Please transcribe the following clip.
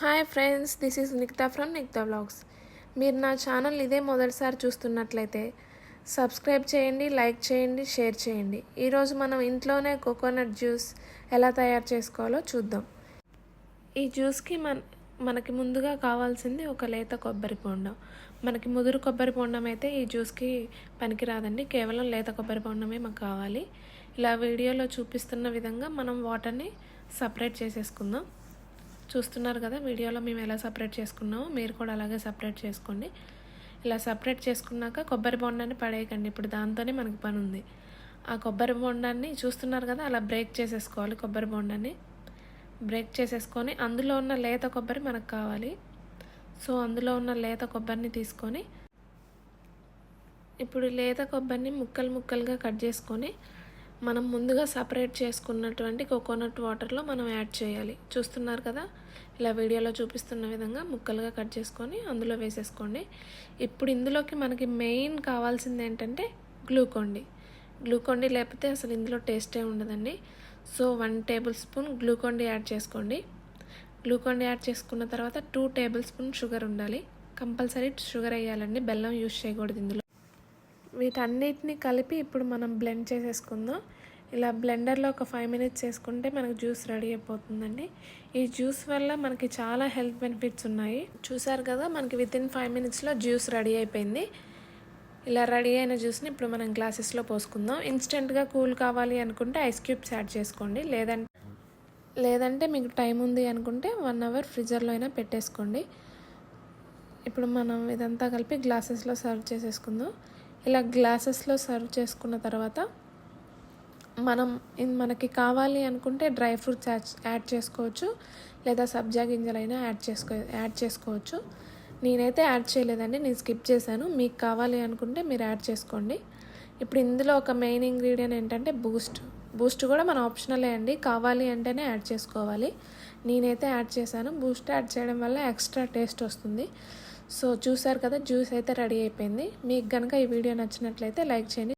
Hi friends this is Nikta from Nikta blogs. మీరు నా channel ఇదే మొదటిసారి చూస్తున్నట్లయితే సబ్స్క్రైబ్ చేయండి లైక్ చేయండి షేర్ చేయండి. ఈరోజు మనం ఇంట్లోనే కోకోనట్ జ్యూస్ ఎలా తయారు చేసుకోవాలో చూద్దాం. ఈ జ్యూస్కి మన మనకి ముందుగా కావాల్సింది ఒక లేత కొబ్బరి బొండం. మనకి ముదురు కొబ్బరి బొండం అయితే ఈ జ్యూస్కి పనికిరాదండి. కేవలం లేత కొబ్బరి బొండమే మాకు కావాలి. ఇలా వీడియోలో చూపిస్తున్న విధంగా మనం వాటర్ని సపరేట్ చేసేసుకుందాం. చూస్తున్నారు కదా వీడియోలో మేము ఎలా సపరేట్ చేసుకున్నామో మీరు కూడా అలాగే సపరేట్ చేసుకోండి. ఇలా సపరేట్ చేసుకున్నాక కొబ్బరి బొండాన్ని పడేయకండి. ఇప్పుడు దాంతోనే మనకి పని ఉంది ఆ కొబ్బరి బొండాన్ని చూస్తున్నారు కదా అలా బ్రేక్ చేసేసుకోవాలి కొబ్బరి బొండాన్ని. బ్రేక్ చేసేసుకొని అందులో ఉన్న లేత కొబ్బరి మనకు కావాలి. సో అందులో ఉన్న లేత కొబ్బరిని తీసుకొని ఇప్పుడు లేత కొబ్బరిని ముక్కలు ముక్కలుగా కట్ చేసుకొని మనం ముందుగా సపరేట్ చేసుకున్నటువంటి కోకోనట్ వాటర్లో మనం యాడ్ చేయాలి. చూస్తున్నారు కదా? ఇలా వీడియోలో చూపిస్తున్న విధంగా ముక్కలుగా కట్ చేసుకొని అందులో వేసేసుకోండి. ఇప్పుడు ఇందులోకి మనకి మెయిన్ కావాల్సింది ఏంటంటే గ్లూకోండి. గ్లూకోండి లేకపోతే అసలు ఇందులో టేస్టే ఉండదండి. So one tablespoon Glucon D add చేసుకోండి. గ్లూకోండి యాడ్ చేసుకున్న తర్వాత టూ టేబుల్ స్పూన్ షుగర్ ఉండాలి. కంపల్సరీ షుగర్ వేయాలండి. బెల్లం యూస్ చేయకూడదు ఇందులో. వీటన్నిటిని కలిపి ఇప్పుడు మనం బ్లెండ్ చేసేసుకుందాం. ఇలా బ్లెండర్లో ఒక ఫైవ్ మినిట్స్ వేసుకుంటే మనకు జ్యూస్ రెడీ అయిపోతుందండి. ఈ జ్యూస్ వల్ల మనకి చాలా హెల్త్ బెనిఫిట్స్ ఉన్నాయి. చూసారు కదా మనకి విత్ ఇన్ ఫైవ్ మినిట్స్లో జ్యూస్ రెడీ అయిపోయింది. ఇలా రెడీ అయిన జ్యూస్ని ఇప్పుడు మనం గ్లాసెస్లో పోసుకుందాం. ఇన్స్టెంట్గా కూల్ కావాలి అనుకుంటే ఐస్ క్యూబ్స్ యాడ్ చేసుకోండి. లేదంటే లేదంటే మీకు టైం ఉంది అనుకుంటే వన్ అవర్ ఫ్రిజర్లో అయినా పెట్టేసుకోండి. ఇప్పుడు మనం ఇదంతా కలిపి గ్లాసెస్లో సర్వ్ చేసేసుకుందాం. ఇలా గ్లాసెస్లో సర్వ్ చేసుకున్న తర్వాత మనం మనకి కావాలి అనుకుంటే డ్రై ఫ్రూట్స్ యాడ్ యాడ్ చేసుకోవచ్చు. లేదా సబ్జా గింజలైనా యాడ్ చేసుకో యాడ్ చేసుకోవచ్చు. నేనైతే యాడ్ చేయలేదండి నేను స్కిప్ చేశాను. మీకు కావాలి అనుకుంటే మీరు యాడ్ చేసుకోండి. ఇప్పుడు ఇందులో ఒక మెయిన్ ఇంగ్రీడియంట్ ఏంటంటే బూస్ట్. బూస్ట్ కూడా మన ఆప్షనలే అండి. కావాలి అంటేనే యాడ్ చేసుకోవాలి. నేనైతే యాడ్ చేశాను. బూస్ట్ యాడ్ చేయడం వల్ల ఎక్స్ట్రా టేస్ట్ వస్తుంది. సో చూసారు కదా జ్యూస్ అయితే రెడీ అయిపోయింది. మీకు కనుక ఈ వీడియో నచ్చినట్లయితే లైక్ చేయండి.